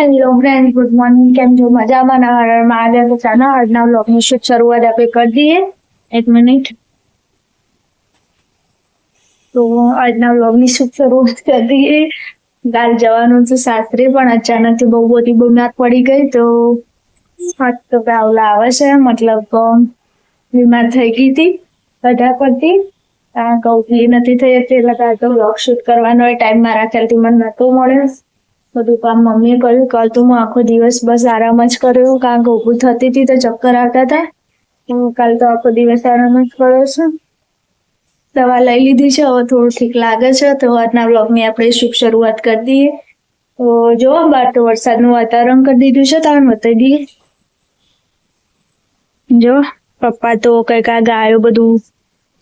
Hello friend good morning કેમ છો? મજામાં? હરણમાં આજે તો ચાલો, આજના બ્લોગની શુભ શરૂઆત આપણે કરી દઈએ. એક મિનિટ. તો આજના બ્લોગની શુભ શરૂઆત કરી દઈએ. કાલ જવાનું હતું સાસરે, પણ અચાનકથી બહુ બધી બીમાર પડી ગઈ, તો હાથ તો ગાવલા આવે છે. મતલબ બીમાર થઈ ગઈ હતી બધા પરથી. કારણ કે ઊભી નથી થઈ હતી, એટલે તો બ્લોગ શૂટ કરવાનો ટાઈમ મારા ખ્યાલથી મને નહોતો મળ્યો. બધું કામ મમ્મીએ કર્યું. કાલ તો હું આખો દિવસ બસ આરામ જ કર્યો. કારણ કે ઊભું થતી હતી તો ચક્કર આવતા હતા. હું કાલ તો આખો દિવસ આરામ જ કર્યો છું. દવા લઈ લીધી છે. હવે થોડું ઠીક લાગે છે. તો આજના બ્લોગની આપણે શુભ શરૂઆત કરી દઈએ. તો જો બાર તો વરસાદનું વાતાવરણ કરી દીધું છે. તમે બતાવી દઈએ. જો, પપ્પા તો કંઈક આ ગાયો બધું,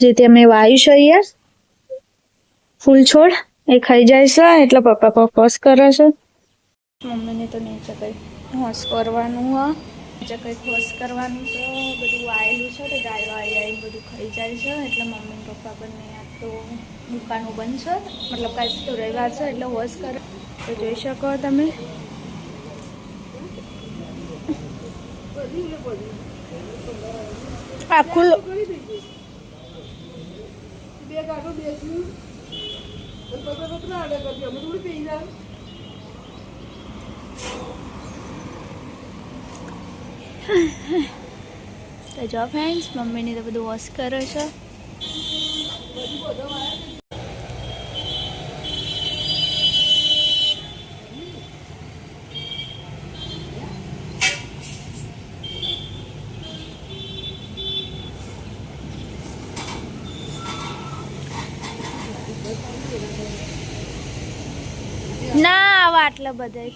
જે તે અમે વાવ્યું છે ફૂલ છોડ એ ખાઈ જાય છે. એટલે પપ્પા પપ્પા કરે છે. મમ્મીને તો નીચે કંઈ હોશ કરવાનું, હા. નીચે કંઈક હોશ કરવાનું છે, બધું વાયેલું છે, તો ગાયો આવી આવીને બધું ખાઈ જાય છે, એટલે મમ્મી પપ્પા બંને આ તો દુકાનો બંધ છે, મતલબ કાંઈ તો રવિવાર છે, એટલે હોશ કરે તો જોઈ શકો તમે. આખું લો- તો જો ફ્રેન્ડ્સ મમ્મીને તો બધું વોશ કરે છે. ના આવા આટલા બધા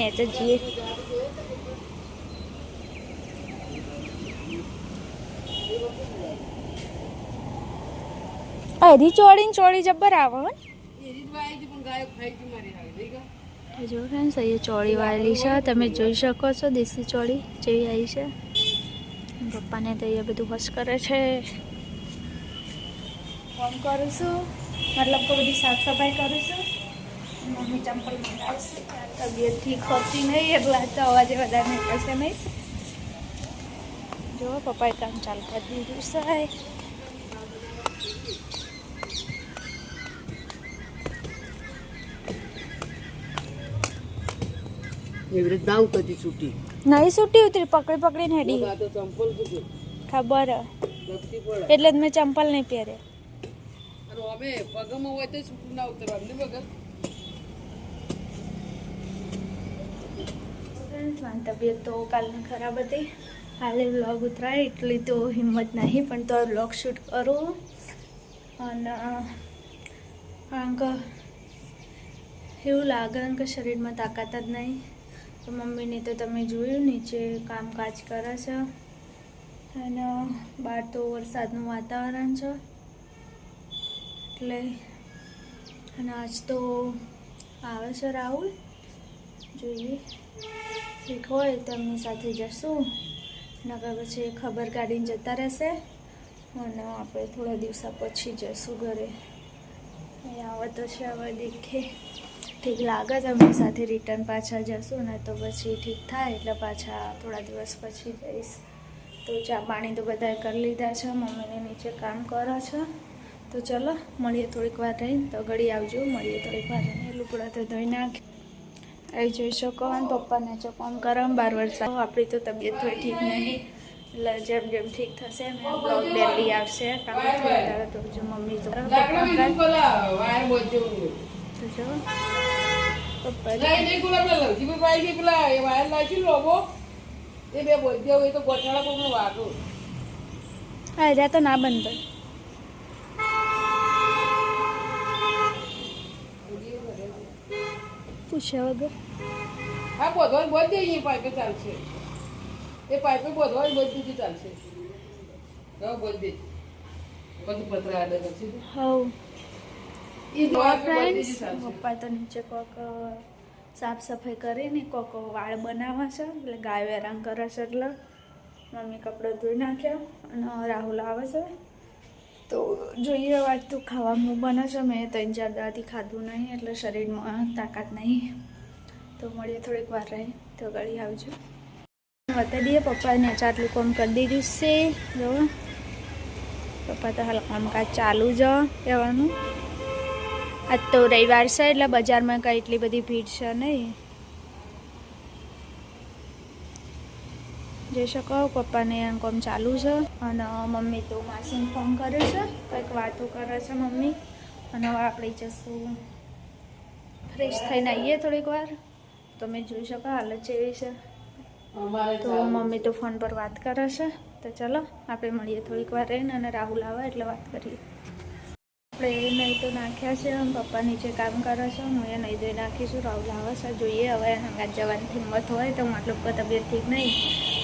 નેચે જઈએ હરી ચોળી ચોળી જબ્બર આવે જો ફ્રેન્ડ્સ અહીંયા ચોળી વાયેલી છે. તમે જોઈ શકો છો દેશી ચોળી જેવી આવી છે. પપ્પાને તો અહીંયા બધું વશ કરે છે. ફોન કરું છું. મતલબ કે બધી સાફ સફાઈ કરું છું. મમ્મી ચંપલ મંગાવશે તબિયત ઠીક હોતી નહીં એટલે આજ તો અવાજે વધારે નીકળશે નહીં જો પપ્પાએ કામ ચાલુ કરી દીધું છે એવી રીતે ના ઉતરતી છૂટી નહીં છૂટી ઉતરી પકડી પકડીને હેડી આ તો ચંપલ શું ખબર હે. લપસી પડે એટલે જ મેં ચંપલ નહીં પહેરે અને અમે પગમાં હોય તો છૂટું ના ઉતરવા ને પગ મારી તબિયત તો કાલની ખરાબ હતી. હાલે વ્લોગ ઉતરાય, એટલી તો હિંમત નહીં, પણ તો વ્લોગ શૂટ કરું. અને, કારણ કે એવું લાગે કે શરીરમાં તાકાત જ નહીં. તો મમ્મીને તો તમે જોયું, નીચે કામકાજ કરે છે. અને બહાર તો વરસાદનું વાતાવરણ છે. એટલે, અને આજ તો આવે છે રાહુલ. જોઈએ. ઠીક હોય, તેમની સાથે જશું. નકર પછી ખબર કાઢીને જતા રહેશે. અને આપણે થોડા દિવસો પછી જશું ઘરે. અહીં આવે તો છે હવે દેખે. ઠીક લાગે તેમની સાથે રિટર્ન પાછા જશું, ને તો પછી ઠીક થાય, એટલે પાછા થોડા દિવસ પછી જઈશ. તો ચા પાણી તો બધાએ કરી લીધા છે, મમ્મીને નીચે કામ કરે છે. તો ચલો, મળીએ થોડીક વાર રહીને, તો ઘડી આવજો, મળીએ થોડીક વાર રહીને, લુગડા તો ધોઈ નાખ આવી જોઈ શકો અને પપ્પાને જો કામ કરો બાર વર્ષ આપણી તો તબિયત થોડી ઠીક નહીં. એટલે જેમ જેમ ઠીક થશે એમ બ્લોગ ડેલી આવશે. કારણ થોડા દાડા તો જો મમ્મી તો તો જો. પપ્પા પેલા એ વાયર લાવી લોબો એ બે બોલજો. હોય તો ગોઠાળા કોકનો વાગો હા તો ના બંધ પૂછ્યા વગર. હા બોધવાનું બોધ દે અહીંયા પાઇપે ચાલશે. એ પાઇપે બોધવાનું બોધ દીધી ચાલશે. હા બોધ. દે પછી પતરા આડે પછી. હવ. એ ફ્રેન્ડ્સ બધી. પપ્પા તો નીચે કોક સાફ સફાઈ કરીને કોક વાળ બનાવે છે એટલે ગાય હેરાન કરે છે એટલે. મમ્મી કપડાં ધોઈ નાખ્યા અને રાહુલ આવે છે. તો જોઈએ વાત તો ખાવાનું બને છે. મેં ત્રણ ચાર દાડાથી ખાધું નહીં, એટલે શરીરમાં તાકાત નહીં. તો મળીએ થોડીક વાર રહી, તો ગળી આવજો. બતાવી દઈએ પપ્પાને આટલું કામ કરી દીધું છે. જો, પપ્પા તો હાલ કામકાજ ચાલુ જ રહેવાનું. આજ તો રવિવાર છે, એટલે બજારમાં કંઈ એટલી બધી ભીડ છે નહીં. જોઈ શકો પપ્પાને કામ ચાલુ છે અને મમ્મી તો માસીને ફોન કરે છે કંઈક વાતો કરે છે મમ્મી. અને હવે આપણે જશું ફ્રેશ થઈને આવીએ થોડીક વાર. તમે જોઈ શકો હાલત જેવી છે. તો મમ્મી તો ફોન પર વાત કરે છે. તો ચલો આપણે મળીએ થોડીક વાર રહીને અને રાહુલ આવે એટલે વાત કરીએ. આપણે નહીં તો નાખ્યા છે પપ્પા નીચે કામ કરે છે હું એ નહીં ધોઈ નાખીશું. રાહુલ આવે છે, જોઈએ. હવે હંગાત જવાની હિંમત હોય તો મતલબ કે તબિયત ઠીક નહીં.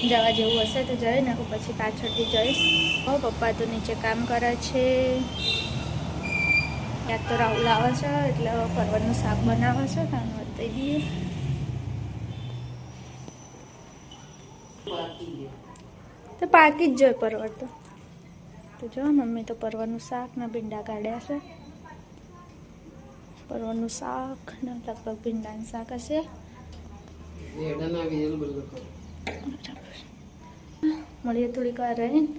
જવા જેવું હશે તો જઈ નાખું પછી પાછળથી જઈશ. હો, પપ્પા તો નીચે કામ કરે છે. યાદ તો રાહુલ આવે છે, એટલે પર્વતનું શાક બનાવે છે તાનું બતાવી દઈએ. તો પાકી જ જોઈ પરવર તો. તો જો મમ્મી તો પરવાનું શાક ને ભીંડા કાઢ્યા છે. પરવાનું શાક ને લગભગ ભીંડાનું શાક હશે. મળીએ થોડીક વાર રહીને.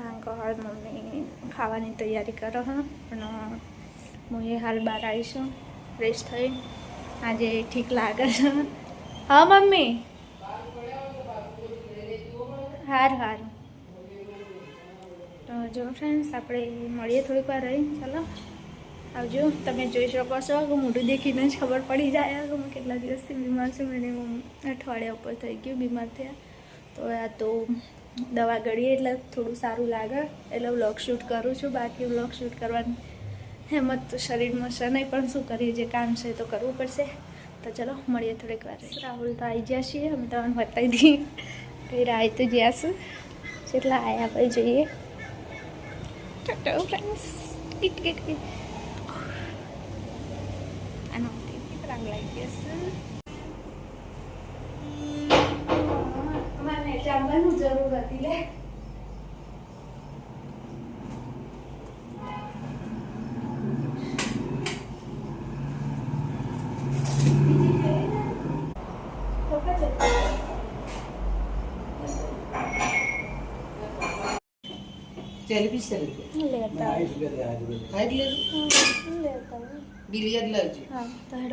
આગળ મમ્મી ખાવાની તૈયારી કરો હા. પણ હું એ હાલ બહાર આવીશું ફ્રેશ થઈ. આજે ઠીક લાગે છે હા મમ્મી. હાર હાર. તો જો ફ્રેન્ડ્સ આપણે મળીએ થોડીક વાર રહી. ચાલો. આવજો. તમે જોઈ શકો છો કે મોઢું દેખીને જ ખબર પડી જાય કે હું કેટલા દિવસથી બીમાર છું. મને અઠવાડિયા ઉપર થઈ ગયું બીમાર થયા. તો આ તો દવા ગળીએ એટલે થોડું સારું લાગે. એટલે વ્લોગ શૂટ કરું છું. બાકી વ્લોગ શૂટ કરવાની હેમત તો શરીરમાં છે નહીં, પણ શું કરીએ? જે કામ છે તો કરવું પડશે. તો ચલો, મળીએ થોડીક વાર રાહુલ તો આવી ગયા છીએ. અમે તમને બતાવી દઈએ. રાહ તો જ્યાં છું. કેટલા આવ્યા પછી જોઈએ. Tata friends kit kit kit આનો રામ લાગી જશે મને ચાંબાનું જરૂર હતી લે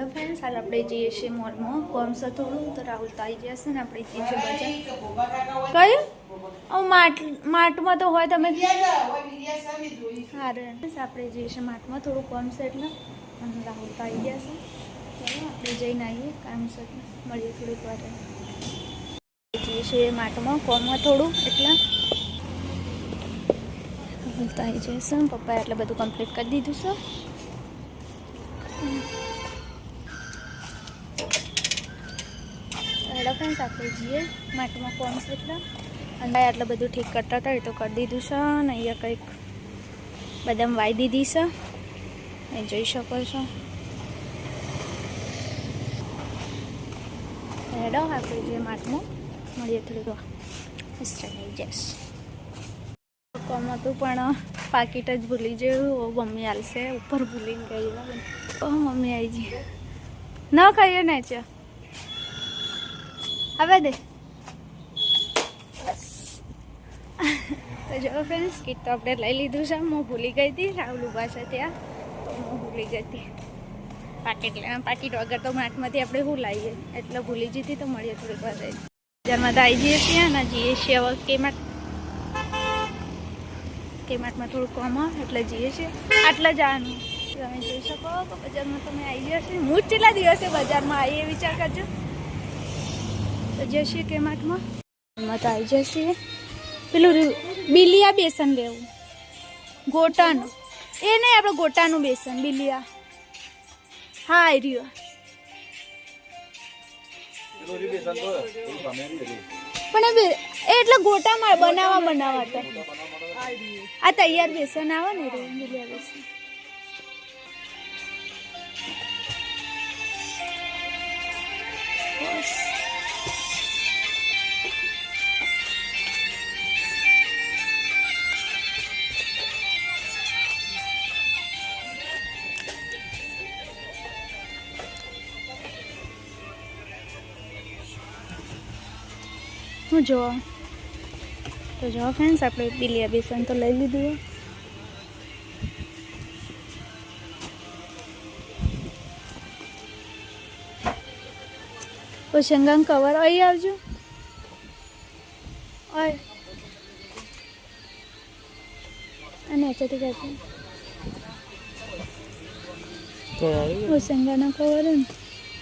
ફ્રેન્ડ્સ હાલ આપણે જઈએ છીએ મોલમાં કોમ થોડું તો રાહુલ તો આવી જશે ને આપણે જઈએ છીએ બજાર કયું માટ માટમાં તો હોય તમે હારે આપણે જઈએ છીએ માટમાં થોડું કોમ એટલે અને રાહુલ તો આવી છે આપણે જઈને આવીએ કામ છે મળીએ થોડીક વાર જઈએ છીએ માટમાં કોમમાં થોડું એટલે રાહુલ તો આવી જશે પપ્પાએ એટલે બધું કમ્પ્લીટ કરી દીધું છે. હેડો ફ્રેન્ડ્સ આપણે જઈએ માટમાં છે એટલે? અને આટલું બધું ઠીક કરતા હતા એ તો કરી દીધું છે અને અહીંયા કંઈક બદામ વાઈ દીધી છે. એ જોઈ શકો છો. હેડો આપણે જઈએ માટમાં? મળીએ થોડીક વાર. સ્ટાર્ટ આવી હતું પણ પાકીટ જ ભૂલી ગયું મમ્મી હાલશે ઉપર ભૂલીને ગઈ ઓ મમ્મી આવી ગઈ. ન ખાઈએ ને ચા. હવે દે. તો જો ફ્રેન્ડ્સ કીટ તો આપણે લઈ લીધું છે. હું ભૂલી ગઈ હતી, રાહુલ ઊભા છે ત્યાં. તો હું ભૂલી ગઈ હતી. પાકીટ પાકીટ વગર તો માટમાંથી આપણે શું લાવીએ એટલે ભૂલી જતી તો મળીએ થોડીક વાર બજારમાં તો આવી જઈએ છીએ અને જઈએ છીએ હવે કેમાટ કેમાટમાં થોડું કોમ એટલે જઈએ છીએ. આટલા જવાનું. તમે જોઈ શકો, તો બજારમાં તમે આવી છો. હું જ કેટલા દિવસે બજારમાં આવી એ વિચાર કરજો. તો જઈએ છીએ એમાં તો આવી જશે પેલું બિલિયા બેસન લેવું. ગોટાનું. એ નહીં, આપણે ગોટાનું બેસન, બિલિયા. હા, એ રહ્યું. પણ એ એટલે ગોટામાં બનાવવા બનાવવા હતા. આ તૈયાર બેસન આવે ને રે બિલિયા બેસન બસ હું જો તો જો ફ્રેન્ડ્સ આપણે બિલિયા બેસન તો લઈ લીધું ઓશંગામ કવર અહીં આવજો. અને એચેથી કહેતો ઓશંગાનો કવર હે ને?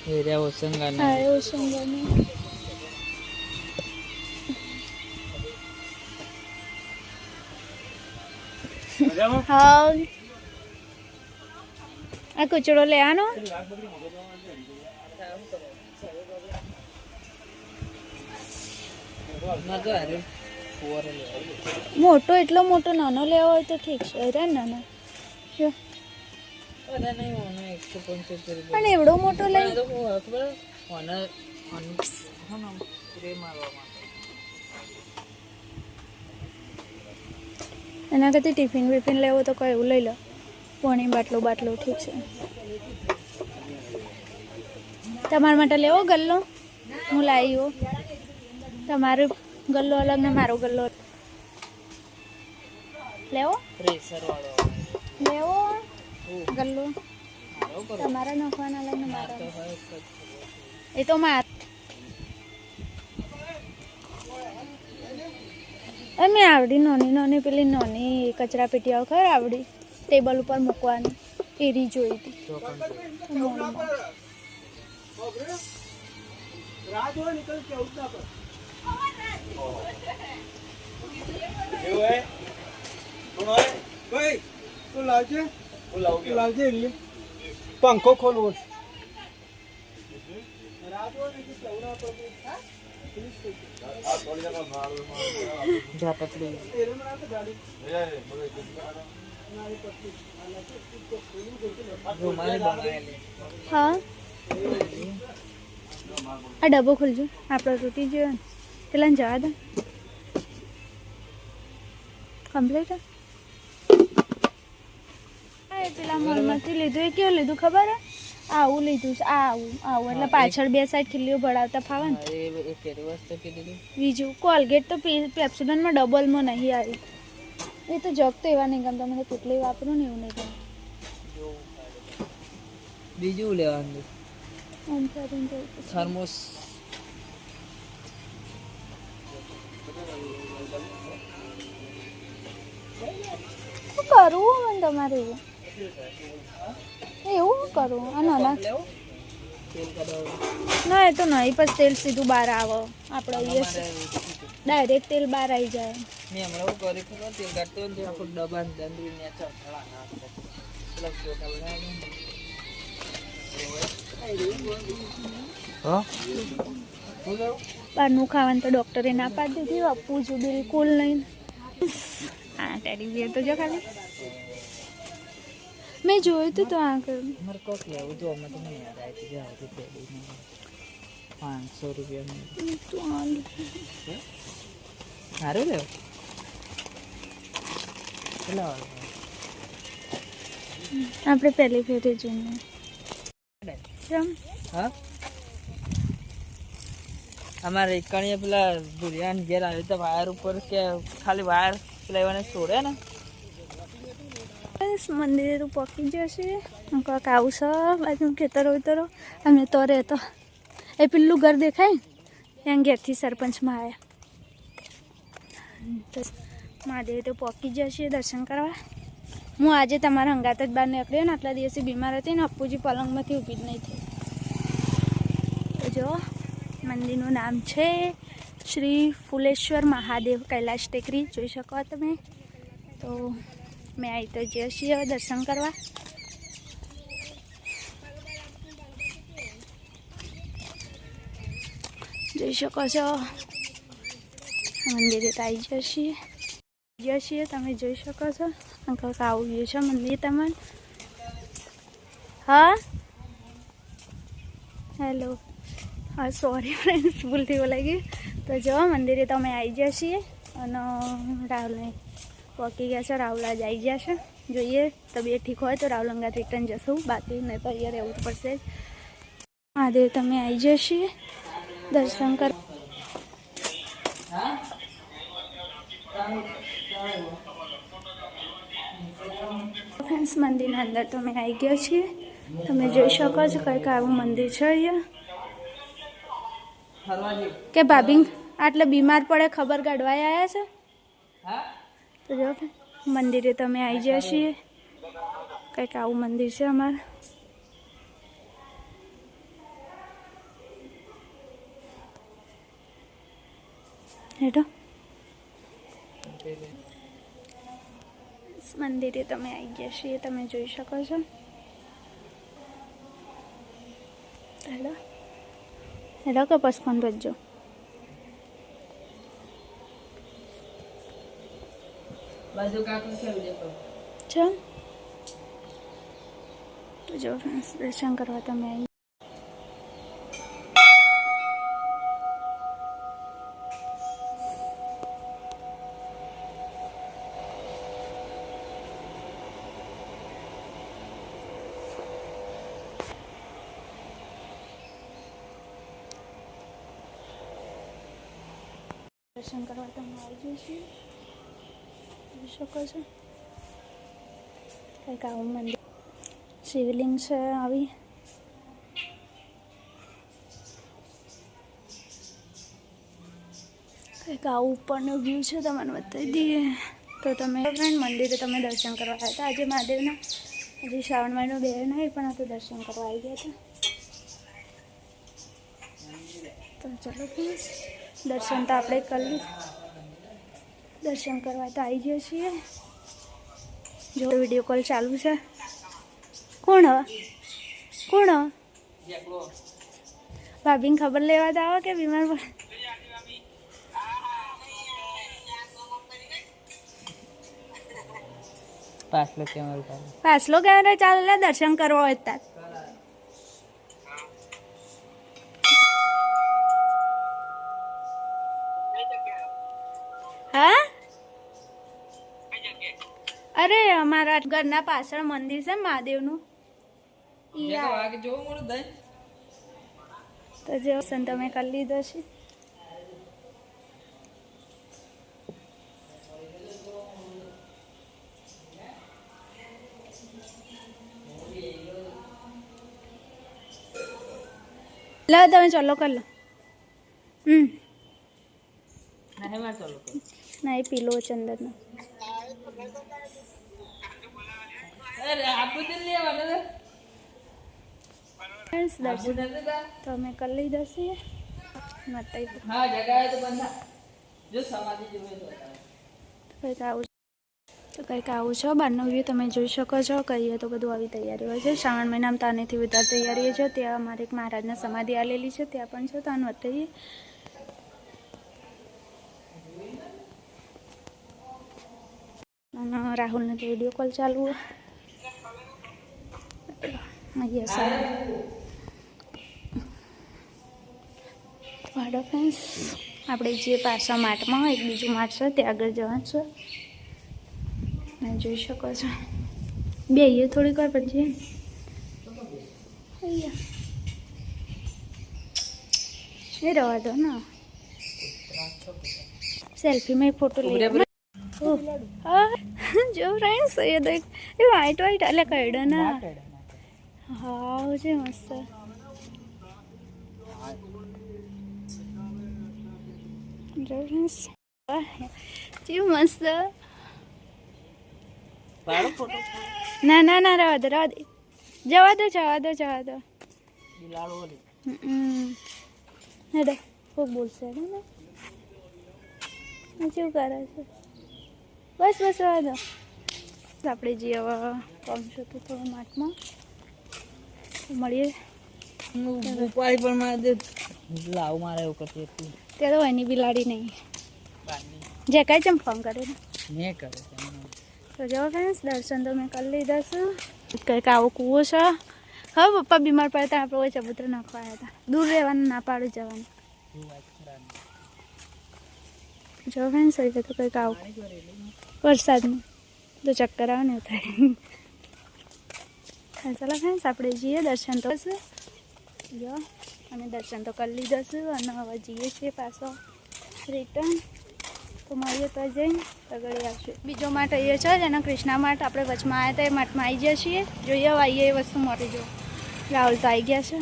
એરિયા ઓસંગા હા એ હા આ કચરો લેવાનો મોટો એટલો મોટો નાનો લેવો હોય તો ઠીક છે રે નાનો પણ એવડો મોટો લઈ એના કરતી ટિફિન બિફિન લેવો તો કયું લઈ લો. પોણી, બાટલો બાટલો, ઠીક છે. તમારા માટે લેવો ગલ્લો? હું લાવી તમારો ગલ્લો અલગ ને મારો ગલ્લો લેવો? લેવો? ગલ્લો? તમારા નાખવાના અલગ ને મારો. એ તો માર. એ મેં આવડી નાની નાની પેલી નાની કચરા પેટીઓ ખબર આવડી. ટેબલ ઉપર મૂકવાની, એરી જોઈ હતી. પંખો ખોલવો છે હા આ ડબ્બો ખોલજો આપણો તૂટી ગયો પેલા જવા દે કમ્પ્લીટ પેલા મોલમાંથી લીધું એ કેવું લીધું ખબર હે આવું લીધું છે આ આવું આવું. એટલે પાછળ બે સાઈડ ખીલીઓ ભરાવતા ફાવે ને. બીજું કોલગેટ તો પેપ્સોડનમાં ડબલમાં નહીં આવી. એ તો જગ તો એવા નહીં ગમતા. મને કેટલી વાપરું ને એવું નહીં ગમે. બીજું લેવાનું. થર્મોસ. શું કરવું તમારે? એવું એવું શું કરવું આ નાના લેવો તેલ કઢાવો ના એ તો નહીં પછી તેલ સીધું બહાર આવે આપણે અહીંયા ડાયરેક્ટ તેલ બહાર આવી જાય મેં હમણાં એવું કર્યું ખબર તેલ કાઢતો ને આખું ડબ્બા ને દંડવી ને ચડચડા નાખતો પેલા ફોટા બનાવ્યા બહારનું ખાવાનું તો ડૉક્ટરે ના પાડી દીધી આપવું છું બિલકુલ નહીં હા ટેડી બિયર તો જો ખાલી મેં જોયું હતું તો આ મારે કોક લેવું જો અમે તમને યાદ આવી ગયા હતું પેલી પાંચસો રૂપિયા તું આ સારું લેવું કેટલા આપણે પહેલી ફેરી જોઈએ. કેમ? હા? અમારે એકણીએ પેલા ભૂરિયાન ઘેર આવ્યો તો વાયર ઉપર કે ખાલી વાયર પેલા એવાને છોડે ને? બસ મંદિર પકી જશે કોઈક આવશે બાજુ ખેતરો વેતરો અમે તો રહેતો એ પેલું ઘર દેખાય ત્યાં ઘેરથી સરપંચમાં આવ્યા મહાદેવ તો પકી જશે દર્શન કરવા. હું આજે તમારા હંગાત જ બહાર નીકળ્યો ને, આટલા દિવસે બીમાર હતી ને, અપ્પુજી પલંગમાંથી ઊભી જ નહીં થઈ. તો જો, મંદિરનું નામ છે શ્રી ફુલેશ્વર મહાદેવ કૈલાશ ટેકરી. જોઈ શકો તમે? તો મેં આવી તો જઈએ છીએ દર્શન કરવા. જોઈ શકો છો. મંદિરે તો આવી જઈએ છીએ જઈએ છીએ તમે જોઈ શકો છો. અંકલ આવું ગયું છે મંદિર તમને. હા? હેલો હા સોરી ફ્રેન્ડ્સ ભૂલથી બોલાઈ ગયું તો જો, મંદિરે તમે આવી છીએ અને રાહુલને પહોંચી ગયા છે રાહુલ આજ આવી ગયા છે. જોઈએ, તબિયત ઠીક હોય તો રાહુલ અંગાત રિટર્ન જશું. બાકી નહીં તો અહીંયા રહેવું તો પડશે. જ મહાદેવ, તમે આવી ગયા છીએ દર્શન કર ફ્રેન્ડ્સ મંદિરના અંદર તમે આવી ગયા છીએ. તમે જોઈ શકો છો કંઈક આવું મંદિર છે અહીંયા. ફરવા જઈએ કે ભાભી, આટલે બીમાર પડે ખબર કાઢવાય આવ્યા છે? હા તો જો મંદિરે તમે આવી ગયા છીએ. કંઈક આવું મંદિર છે અમારે. હેઠો. મંદિરે તમે આવી ગયા છીએ, તમે જોઈ શકો છો. હેલો. હેલો, કપાસ પણ ભજજો. જો. ફ્રેન્ડ્સ દર્શન કરવા તમે આવી દર્શન કરવા તમે આવી જઈશું જોઈ શકો છો? કંઈક આવું મંદિર. શિવલિંગ છે આવી. કંઈક આવું ઉપરનો વ્યૂ છે તમને બતાવી દઈએ. તો તમે ફ્રેન્ડ મંદિરે તમે દર્શન કરવા આવ્યા હતા. આજે મહાદેવના હજી શ્રાવણ મહિનો બે નહીં પણ તો દર્શન કરવા આવી ગયા હતા. તો ચલો પ્લીઝ દર્શન તો આપણે કરી. દર્શન કરવા તો આવી જઈએ છીએ. જો વીડિયો કોલ ચાલુ છે. કોણ કોણ ભાભીને ખબર લેવા તો આવો કે બીમાર પડે? પાછલો કેમેરો ચાલુ. દર્શન કરવા હોય તાર અમારા ઘરના પાછળ મંદિર છે મહાદેવનું? મળું દઈ. તો જે દર્શન તમે કરી લીધો છે. લો તમે ચલો કર લો. હમ. ના હે માર ચાલુ કર. ના એ પીલો ચંદનનો અરે આપુ દે લેવાનું રે ફ્રેન્ડ્સ આપુ દર્શન દે દે તમે કરી લીધો છે હા જગાએ તો બંધા જો સમાધિ જોવે તો કંઈક આવું તો કંઈક આવું છે. બહારનો વ્યૂ તમે જોઈ શકો છો. કહીએ તો બધું આવી તૈયારી હોય છે. શ્રાવણ મહિનામાં તાનેથી વધારે તૈયારી છે. ત્યાં અમારે એક મહારાજના સમાધિ આલેલી છે. ત્યાં પણ છે. તાન આનું રાહુલ નથી રાહુલને તો વીડિયો કોલ ચાલુ અહીંયા સર વાડો ફ્રેન્ડ્સ આપણે જે પાછા માટમાં એક બીજું માટ છે ત્યાં આગળ જવાનું છે. તમે જોઈ શકો છો. બે અહીંયા થોડીક વાર પછી. અહીંયા. એ રવા દો ને સેલ્ફીમાં ફોટો લઈ જો ફ્રેન્ડ્સ એ દેખ એ વ્હાઈટ વ્હાઈટ એટલે કરડો ના હા છે મસ્ત કેવું મસ્ત ના ના ના રવા દો દે જવા દો જવા દો જવા દો ઓલી હમ. ખૂબ બોલશે ને કરે છે બસ બસ રવા દો આપણે જે હવે પહોંચ્યો તો થોડું માટમાં મળીએ. ઉપાડી પણ મારે લાવ મારે એવું કરતી હતી. ત્યારે હોય એની બિલાડી નહીં. જે કાંઈ ચમ ફોન કરે ને મેં કરે તો જો ફ્રેન્ડ્સ દર્શન તો મેં કરી લીધા છે. કંઈક આવો કૂવો છે. હવે પપ્પા બીમાર પડતા આપણે ઓય ચબૂતરા નાખવા આવ્યા હતા. દૂર રહેવાનું ના પાડું જવાનું? જો ફ્રેન્ડ્સ એટલે તો કંઈક આવું. વરસાદનું. તો ચક્કર આવે ને થાય. ચાલો ફ્રેન્ડ્સ આપણે જઈએ દર્શન તો જો, અમે દર્શન તો કરી લીધા છે અને હવે જઈએ છીએ પાછો રિટર્ન તો મળીએ તો જઈને આગળ આવશે. બીજો માઠ એ છે અને કૃષ્ણા માઠ આપણે વચમાં આવ્યા હતા, એ માઠમાં આવી ગયા છીએ. જોઈએ, હવે આવીએ એ વસ્તુ મળી જો. રાહુલ તો આવી ગયા છે.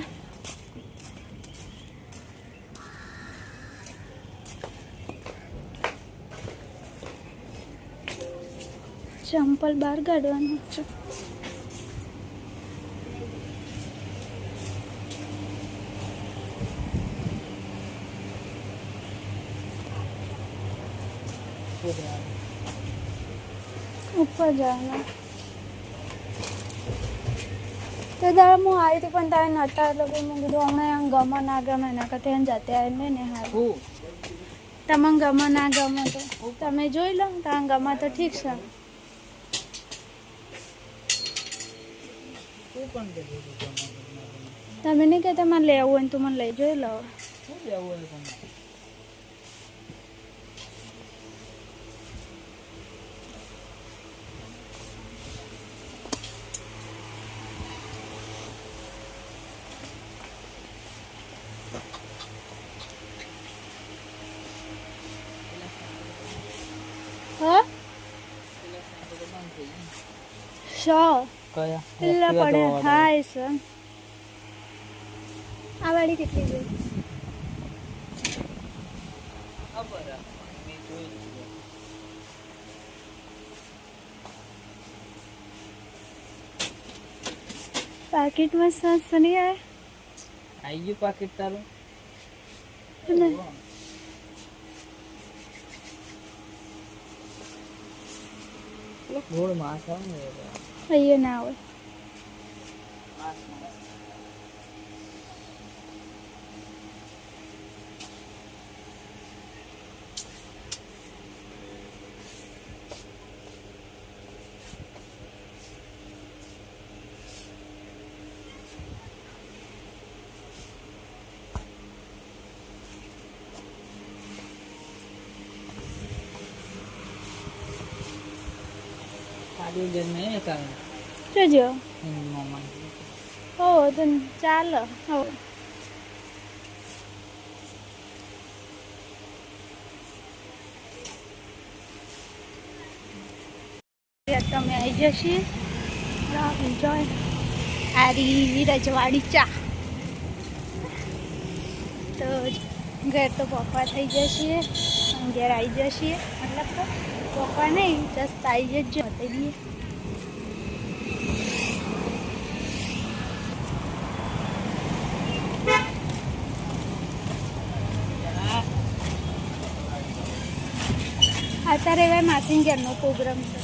ચંપલ બહાર કાઢવાનું છે. ઉપર તો તે દાડા હું આવી હતી પણ તારે નતા એટલે મેં કીધું હમણાં એમ ગમે ના ગમે એના કરતા એને જાતે આવીને ને હાલ. હું? તમને ગમે ના ગમે તો. તમે જોઈ લો તમને ગમે તો ઠીક છે. તમે નહીં કહેતા મને લેવું હોય તું મને લઈ જોઈ લો. શું લેવું હોય તમને? હા પેલા સાંજે તો બંધ થઈ ગયું. શો કયા પેલા Activa પડે ધોવા હા એ છે. આ વાળી કેટલી. જોઈ પાકીટમાં સસ નહીં આવે? આઈ ગયું પાકીટ તારું. ગોળ માસ આવે ને એ રહ્યો. અહીંયા ના હોય માસ માસ. સારું જન્મે ને કારણ જોજો હો તો ચાલો હો. તમે આવી જશે એન્જોય આરી રજવાડી ચા. તો ઘર તો પપ્પા થઈ જશે ઘેર આવી જશે મતલબ તો પપ્પા નહીં જસ્ટ આવી જજો દઈએ હવે પ્રોગ્રામ છે.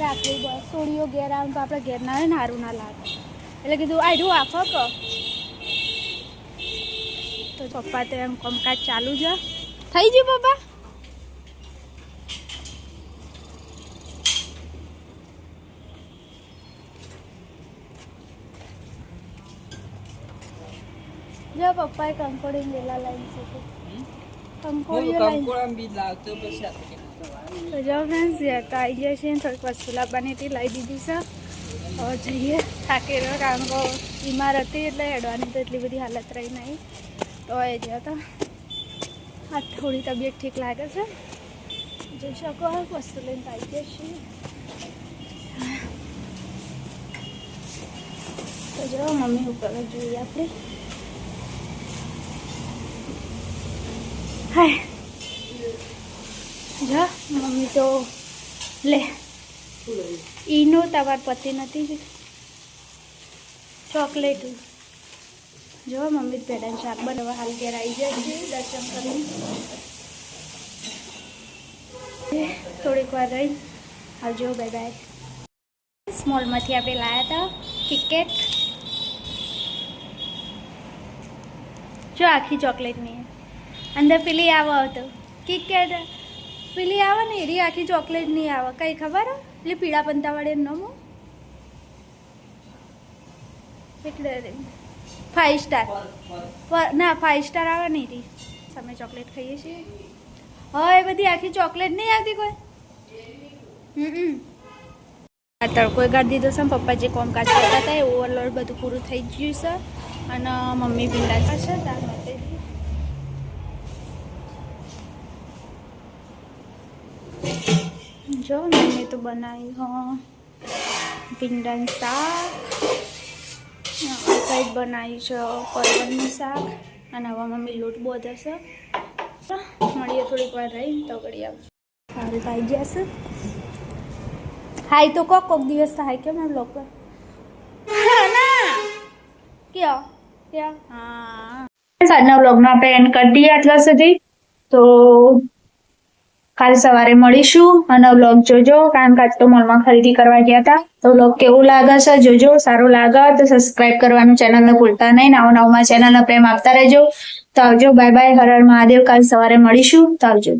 રાત્રે બસ સોળીઓ ઘેર આવે તો આપણે ઘેર ના આવે ને સારું ના લાગે. એટલે કીધું આડું આખો કહો તો. પપ્પા તો એમ કામકાજ ચાલુ છે થઈ ગયું પપ્પા? જો પપ્પાએ કંકોડી લીલા લાઈન છે. કંકોડી કંકોળામાં બીજ લાવતો પછી આ તો? તો ફ્રેન્ડ્સ ઘેર તો આવી ગયા છીએ થોડીક વસ્તુ લાવવાની હતી લાવી દીધી છે. હવે જઈએ રહ્યો કારણ કે બીમાર હતી એટલે હેડવાની તો એટલી બધી હાલત રહી નહીં. તો એ જ્યાં તો આ થોડી તબિયત ઠીક લાગે છે. જઈ શકો વસ્તુ લઈને આવી ગયા છીએ. તો જો મમ્મી ઉપર જોઈએ આપણે. હાય. તો લે. ઈનો તમાર પતિ નથી ચોકલેટ. જો મમ્મી પેડા શાક બનાવવા હાલ ઘેર આવી જાય છે. દર્શન કરી થોડીક વાર રહી. આવજો બાય બાય સ્મોલમાંથી આપણે લાવ્યા હતા કિકેટ જો આખી ચોકલેટની. અંદર પેલી આવો હતો કિકેટ પેલી આવે ને એરી આખી ચોકલેટ નહીં આવે કઈ ખબર એટલે પેલી પીળા પંતાવાળી નમો એટલે ફાઈવ સ્ટાર ના ફાઈવ સ્ટાર આવે ને એરી. તમે ચોકલેટ ખાઈએ છીએ. હા એ બધી આખી ચોકલેટ નહીં આવતી કોઈ? હમ તડકો ગાડી દીધો છે પપ્પા જે કોમકાજ કરતા હતા એ ઓવરલોડ બધું પૂરું થઈ ગયું છે. અને મમ્મી બિંડા છે તાર માટે જો મેં તો બનાવી હા. ભીંડાનું શાક. આ સાઈડ બનાવી છે પરવળનું શાક. અને હવે મમ્મી લોટ બોધે છે મળીએ થોડીક વાર રહી તો ઘડી આવજો સારું થઈ જશે હાય તો કોક કોક દિવસ થાય કેમ એમ લોકો ના. ક્યાં? ક્યાં? હા. આજના બ્લોગમાં આપણે એન્ડ કરી દઈએ આટલા સુધી. તો કાલ સવારે મળીશું અને વ્લોગ જોજો. કારણ કે આજ તો મોલમાં ખરીદી કરવા ગયા હતા. તો વ્લોગ કેવું લાગે છે? જોજો. સારું લાગે તો સબસ્ક્રાઇબ કરવાનું ચેનલને ભૂલતા નહીં. નવા નવમાં ચેનલને પ્રેમ આપતા રહેજો. તો આવજો. બાય બાય હર મહાદેવ. કાલ સવારે મળીશું. તો આવજો.